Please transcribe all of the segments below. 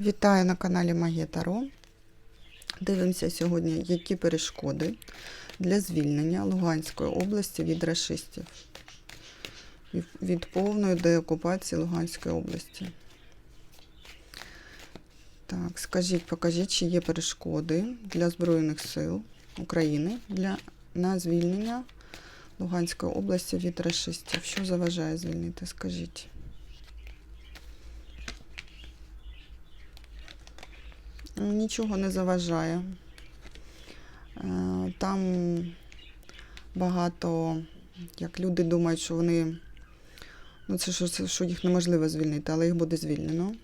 Вітаю на каналі Магія Таро. Дивимося сьогодні, які перешкоди для звільнення Луганської області від рашистів. Від- повної деокупації Луганської області. Так, скажіть, покажіть, чи є перешкоди для Збройних сил України для, на звільнення Луганської області від рашистів. Що заважає звільнити? Скажіть. Нічого не заважає. Е, Там багато, як люди думають, що вони. Ну, це що, що їх неможливо звільнити, але їх буде звільнено.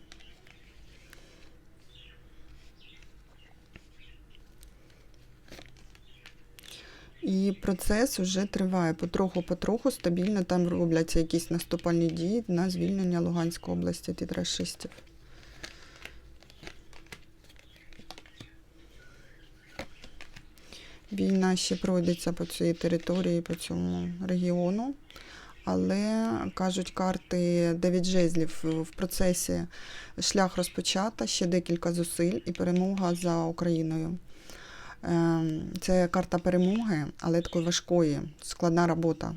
І процес вже триває потроху-потроху, стабільно там робляться якісь наступальні дії на звільнення Луганської області від расистів. Війна ще пройдеться по цій території, по цьому регіону. Але кажуть карти Дев'ять жезлів в процесі шлях розпочата, ще декілька зусиль і перемога за Україною. Ем, Це карта перемоги, але такої важкої, складна робота.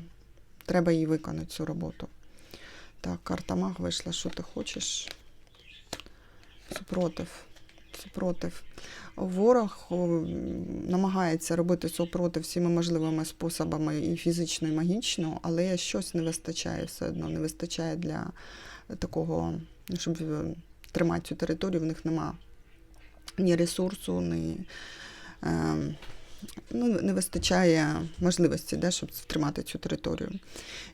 Треба її виконати, цю роботу. Так, карта маг вийшла. Що ти хочеш? Супротив. Супротив. Ворог намагається робити супротив всіма можливими способами і фізично, і магічно, але щось не вистачає все одно. Не вистачає для такого, щоб е, тримати цю територію, в них нема ні ресурсу, ні. Е, ну, не вистачає можливості, да, щоб тримати цю територію.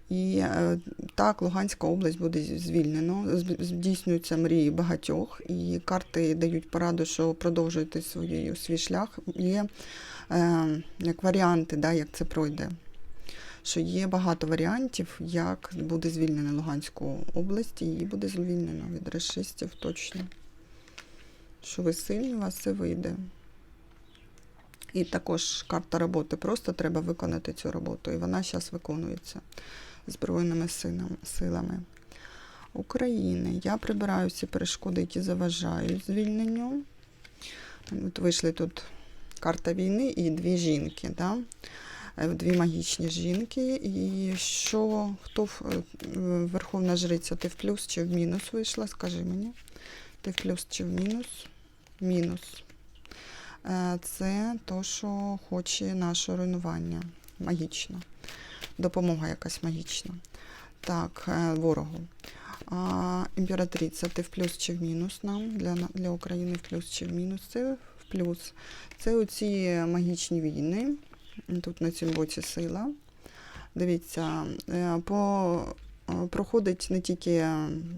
І е, так, Луганська область буде звільнено, здійснюються мрії багатьох, і карти дають пораду, що продовжуйте свій, свій шлях. Є е, як варіанти, да, як це пройде. Що є багато варіантів, як буде звільнено Луганську область, і її буде звільнено від расистів точно. Що ви сильні, у вас все вийде. І також карта роботи. Просто треба виконати цю роботу. І вона зараз виконується Збройними силами України. Я прибираю всі перешкоди, які заважають звільненню. От вийшли тут карта війни і дві жінки. Да? Е, Дві магічні жінки. І що, хто е, Верховна Жриця, ти в плюс чи в мінус вийшла? Скажи мені. Ти в плюс чи в мінус? Мінус. Е, Це то, що хоче наше руйнування магічно. Допомога якась магічна. Так, е, ворогу. А, імператриця, ти в плюс чи в мінус нам для, для України в плюс чи в мінус? Це в плюс. Це оці магічні війни. Тут на цьому боці сила. Дивіться, е, по, е, проходить не тільки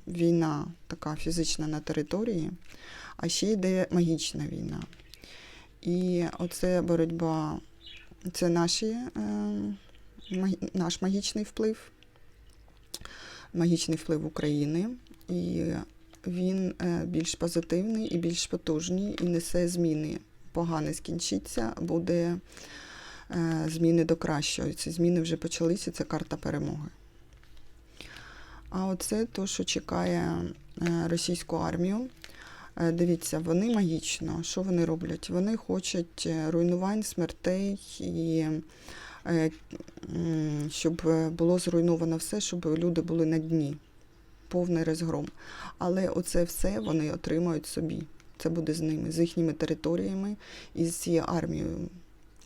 війна така фізична на території, а ще йде магічна війна. І оце боротьба, це наші, е, наш магічний вплив, магічний вплив України. І він е, більш позитивний і більш потужний, і несе зміни. Погане скінчиться, буде е, зміни до кращого. Ці зміни вже почалися, це карта перемоги. А оце то, що чекає е, російську армію. Дивіться, вони магічно. Що вони роблять? Вони хочуть руйнувань, смертей і щоб е, було зруйновано все, щоб люди були на дні. Повний розгром. Але оце все вони отримають собі. Це буде з ними, з їхніми територіями і з цією армією.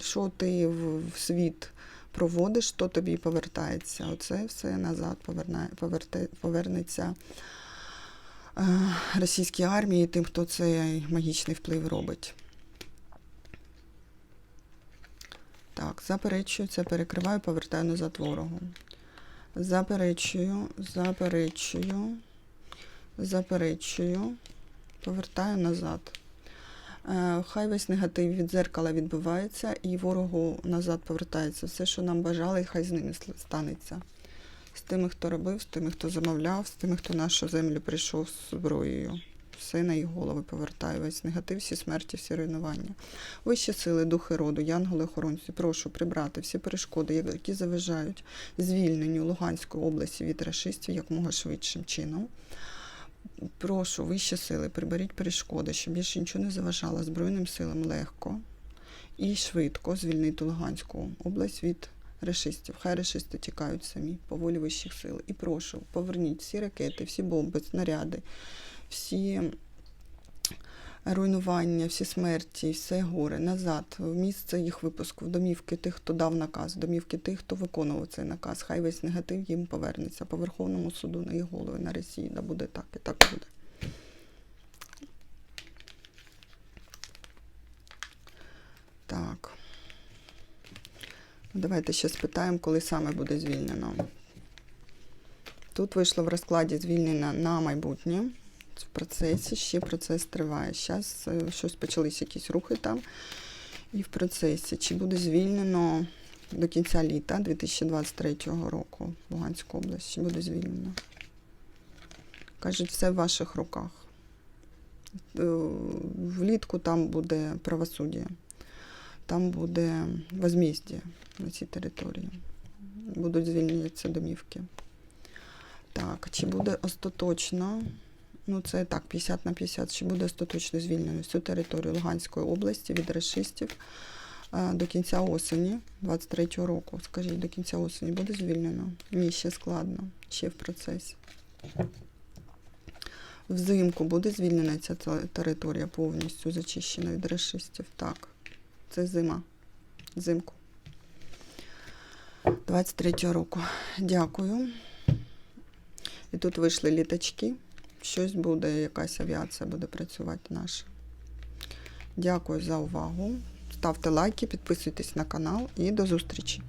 Що ти в, світ проводиш, то тобі повертається. Оце все назад поверне, поверте, повернеться е, російській армії, тим, хто цей магічний вплив робить. Заперечую, це перекриваю, повертаю назад ворогу. Заперечую, заперечую, заперечую, повертаю назад. Е, Хай весь негатив від дзеркала відбувається і ворогу назад повертається. Все, що нам бажали, хай з ними станеться. З тими, хто робив, з тими, хто замовляв, з тими, хто нашу землю прийшов з зброєю. Все на їх голови повертаю. Весь негатив, всі смерті, всі руйнування. Вищі сили, духи роду, янголи охоронці, прошу прибрати всі перешкоди, які заважають звільненню Луганської області від рашистів якомога швидшим чином. Прошу, вищі сили, приберіть перешкоди, щоб більше нічого не заважало Збройним силам легко і швидко звільнити Луганську область від решистів. Хай решисти тікають самі по волі вищих сил. І прошу, поверніть всі ракети, всі бомби, снаряди, всі руйнування, всі смерті, все горе назад, в місце їх випуску, в домівки тих, хто дав наказ, в домівки тих, хто виконував цей наказ. Хай весь негатив їм повернеться по Верховному суду на їх голови на Росії. Да буде так, і так буде. Так. Давайте ще спитаємо, коли саме буде звільнено. Тут вийшло в розкладі звільнення на майбутнє. В процесі ще процес триває. Зараз щось почалися якісь рухи там. І в процесі. Чи буде звільнено до кінця літа 2023 року Луганську область? Чи буде звільнено? Кажуть, все в ваших руках. Е, Влітку там буде правосуддя, там буде возмездя на цій території. Будуть звільняться домівки. Так, чи буде остаточно? Ну, це так, 50 на 50, чи буде остаточно звільнено всю територію Луганської області від расистів е, до кінця осені 23-го року. Скажіть, до кінця осені буде звільнено? Ні, ще складно, ще в процесі. Взимку буде звільнена ця територія повністю зачищена від расистів? Так, це зима. Зимку. 23-го року. Дякую. І тут вийшли літачки. Щось буде, якась авіація буде працювати наша. Дякую за увагу. Ставте лайки, підписуйтесь на канал і до зустрічі!